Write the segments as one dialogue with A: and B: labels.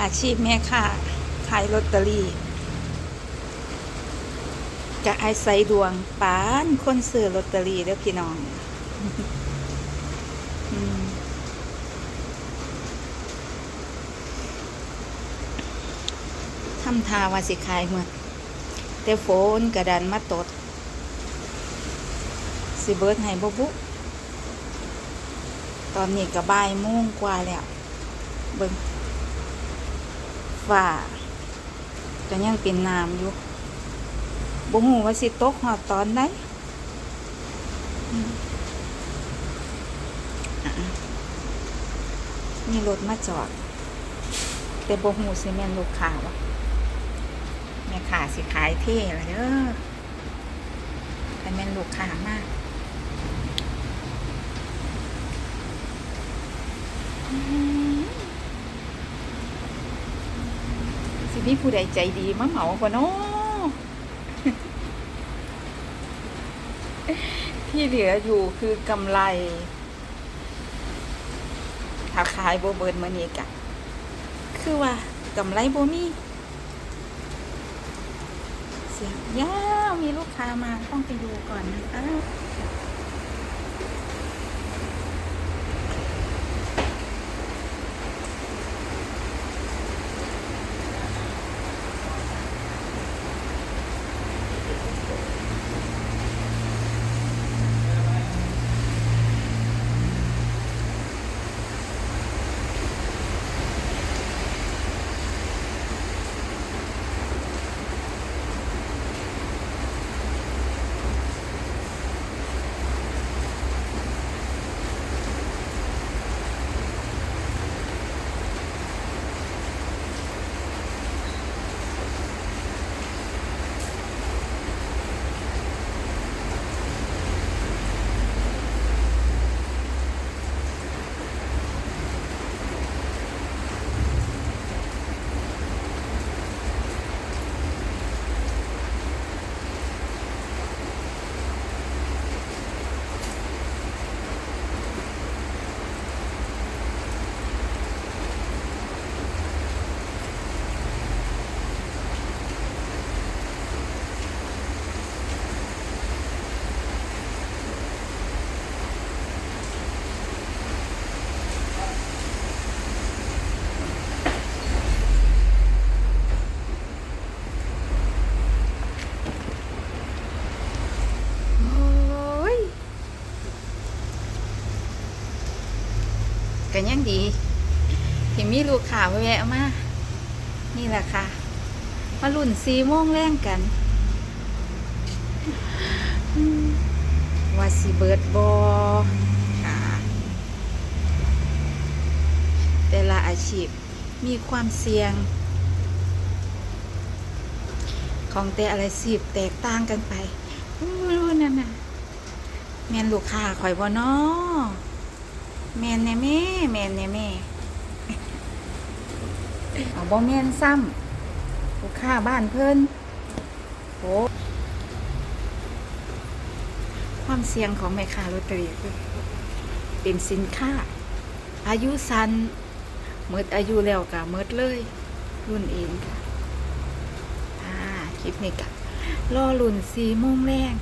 A: อาชีพแม่ค้าขายลอตเตอรี่จะอาศัยดวงปานคนซื้อลอตเตอรี่เด้อพี่น้องทำทาวาสิขายหมดแต่ฝนกระดันมาตด สิเบิร์ดให้บ่บุตอนนี้ก็บ่ายโมงกว่าแล้ว เบิ่ง ฝ่าก็ยังเป็นน้ำอยู่บ่ฮู้ว่าสิตกฮอดตอนใดอืมอะมีรถมาจอด แต่บ่ฮู้สิแม่นลูกค้าบ่แม่ค้าสิขายเท่ละเด้อแต่แม่นลูกค้ามากสิ มีผู้ใดใจดีมาเหมาปะเนาะที่เหลืออยู่คือกำไรถ้าขายโบเบิร์นมานี่กะคือว่ากำไรโบมีเสียงยาวมีลูกค้ามาต้องไปดูก่อนนะคะโอ้ยกัน ยังดีที่มีลูกค้าแวะมานี่แหละค่ะ มาลุ่นสีโมงแรงกันว่าสิเบิดบอแต่ละอาชีพมีความเสี่ยง ของแต่อะไรสิบแตกต่างกันไปอู้นั่นน่ะแมนลูกค้าข่อยบ่นอ แมนแน่แม่แมนแน่แม่เอาบ่แมนซ้ำลูกค้าบ้านเพิ่นโอ้ความเสี่ยงของแม่ค้าลอตเตอรี่เป็นสินค้า อายุสั้นเมิดอายุแล้วก็เมิดเลย รุ่นเองค่ะอ่าคลิปนี้กับล่อลุ่นสีโมงแรง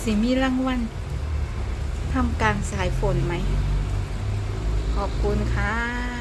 A: สิมีรางวัล ทำกลารสายฝนไหม ขอบคุณค่ะ